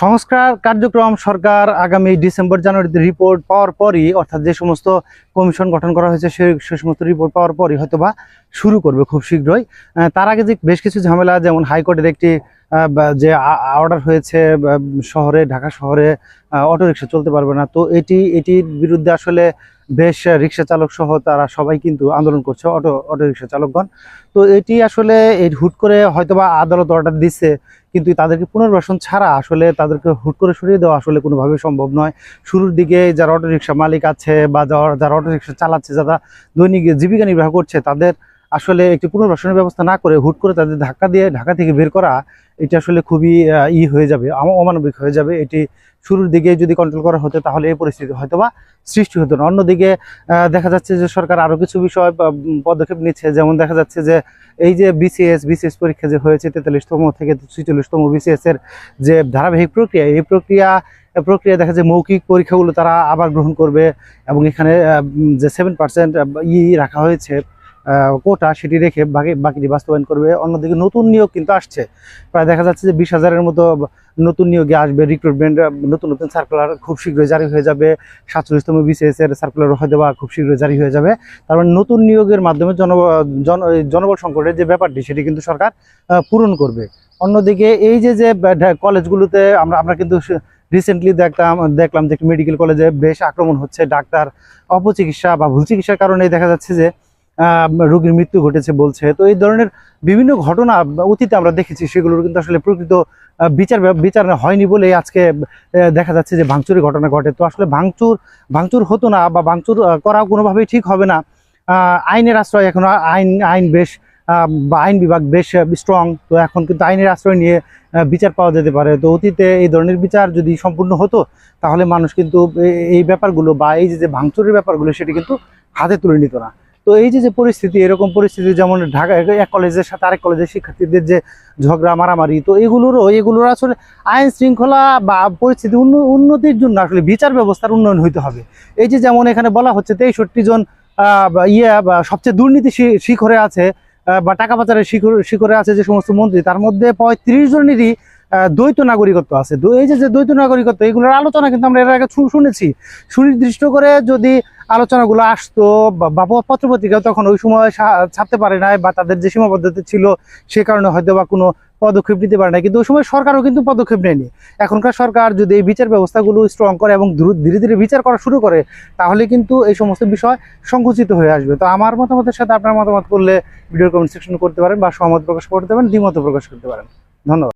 সংস্কার কার্যক্রম সরকার আগামী ডিসেম্বর জানুয়ারিতে রিপোর্ট পাওয়ার পরই, অর্থাৎ যে সমস্ত কমিশন গঠন করা হয়েছে, সে সে সমস্ত রিপোর্ট পাওয়ার পরই হয়তোবা শুরু করবে খুব শীঘ্রই। তার আগে যে বেশ কিছু ঝামেলা, যেমন হাইকোর্টের একটি যে অর্ডার হয়েছে শহরে, ঢাকা শহরে অটোরিক্সা চলতে পারবে না। তো এটি, এটির বিরুদ্ধে আসলে বেশ রিক্সা চালক সহ তারা সবাই কিন্তু আন্দোলন করছে, অটো অটো রিক্সা চালকগণ। তো এটি আসলে এই হুট করে হয়তোবা আদালত অর্ডার দিচ্ছে কিন্তু তাদেরকে পুনর্বাসন ছাড়া আসলে তাদেরকে হুট করে সরিয়ে দেওয়া আসলে কোনোভাবে সম্ভব নয়। শুরুর দিকে যারা অটো রিক্সা মালিক আছে বা যারা অটো রিক্সা চালাচ্ছে, যারা দৈনিক জীবিকা নির্বাহ করছে, তাদের আসলে একটি পুনর্বাসনের ব্যবস্থা না করে হুট করে তাদের ধাক্কা দিয়ে ঢাকা থেকে বের করা, এটি আসলে খুবই ই হয়ে যাবে অমানবিক হয়ে যাবে। এটি শুরুর দিকে যদি কন্ট্রোল করা হতো তাহলে এই পরিস্থিতি হয়তোবা সৃষ্টি হতো না। অন্যদিকে দেখা যাচ্ছে যে সরকার আরও কিছু বিষয় পদক্ষেপ নিচ্ছে। যেমন দেখা যাচ্ছে যে এই যে বিসিএস বিসিএস পরীক্ষা যে হয়েছে তেতাল্লিশতম থেকে ছিচল্লিশতম বিসিএস এর যে ধারাবাহিক প্রক্রিয়া, এই প্রক্রিয়া প্রক্রিয়া দেখা যায় মৌখিক পরীক্ষাগুলো তারা আবার গ্রহণ করবে এবং এখানে যে সেভেন পার্সেন্ট ই রাখা হয়েছে। কোটা সেটি রেখে বাকি বাকিটি বাস্তবায়ন করবে। অন্যদিকে নতুন নিয়োগ কিন্তু আসছে। প্রায় দেখা যাচ্ছে যে বিশ হাজারের মতো নতুন নিয়োগে আসবে রিক্রুটমেন্ট নতুন নতুন সার্কুলার খুব শীঘ্রই জারি হয়ে যাবে। সাতচল্লিশতম বিসিএস এর সার্কুলার হয়তো বা খুব শীঘ্রই জারি হয়ে যাবে। তার মানে নতুন নিয়োগের মাধ্যমে জন জনবল সংকটের যে ব্যাপারটি, সেটি কিন্তু সরকার পূরণ করবে। অন্যদিকে এই যে যে কলেজগুলোতে আমরা আমরা কিন্তু রিসেন্টলি দেখলাম দেখলাম যে মেডিকেল কলেজে বেশ আক্রমণ হচ্ছে। ডাক্তার অপচিকিৎসা বা ভুল চিকিৎসার কারণে দেখা যাচ্ছে যে রোগীর মৃত্যু ঘটেছে বলছে। তো এই ধরনের বিভিন্ন ঘটনা অতীতে আমরা দেখেছি, সেগুলোর কিন্তু আসলে প্রকৃত বিচার বিচার হয়নি বলে আজকে দেখা যাচ্ছে যে ভাঙচুরের ঘটনা ঘটে। তো আসলে ভাঙচুর ভাঙচুর হতো না বা ভাঙচুর করাও কোনোভাবেই ঠিক হবে না। আইনের আশ্রয় এখন আইন আইন বেশ বা আইন বিভাগ বেশ স্ট্রং তো এখন কিন্তু আইনের আশ্রয় নিয়ে বিচার পাওয়া যেতে পারে। তো অতীতে এই ধরনের বিচার যদি সম্পূর্ণ হতো, তাহলে মানুষ কিন্তু এই ব্যাপারগুলো বা এই যে ভাঙচুরের ব্যাপারগুলো, সেটি কিন্তু হাতে তুলে নিত না। তো এই যে যে পরিস্থিতি, এরকম পরিস্থিতি যেমন ঢাকা, এক কলেজের সাথে আরেক কলেজের শিক্ষার্থীদের যে ঝগড়া, মারামারি, তো এগুলোরও, এগুলোর আসলে আইন শৃঙ্খলা বা পরিস্থিতি উন্নতির জন্য আসলে বিচার ব্যবস্থার উন্নয়ন হইতে হবে। এই যে যেমন এখানে বলা হচ্ছে তেষট্টি জন ইয়ে বা সবচেয়ে দুর্নীতি শিখরে আছে বা টাকা পাচারের শিখর আছে যে সমস্ত মন্ত্রী, তার মধ্যে পঁয়ত্রিশ জনেরই দ্বৈত নাগরিকত্ব আছে। এই যে যে দ্বৈত নাগরিকত্ব, এগুলোর আলোচনা কিন্তু আমরা এর আগে শুনেছি। সুনির্দিষ্ট করে যদি আলোচনাগুলো আসতো বা- পত্রপত্রিকা তখন ওই সময় ছাপতে পারে নাই বা তাদের যে সীমাবদ্ধতা ছিল সে কারণে হয়তো বা কোনো পদক্ষেপ নিতে পারে না কিন্তু ওই সময় সরকারও কিন্তু পদক্ষেপ নেয়নি। এখনকার সরকার যদি এই বিচার ব্যবস্থাগুলো স্ট্রং করে এবং ধীরে ধীরে বিচার করা শুরু করে, তাহলে কিন্তু এই সমস্ত বিষয় সংকুচিত হয়ে আসবে। তো আমার মতামতের সাথে আপনার মতামত করলে ভিডিও কমেন্ট সেকশন করতে পারেন বা সহমত প্রকাশ করতে পারেন, দ্বিমত প্রকাশ করতে পারেন। ধন্যবাদ।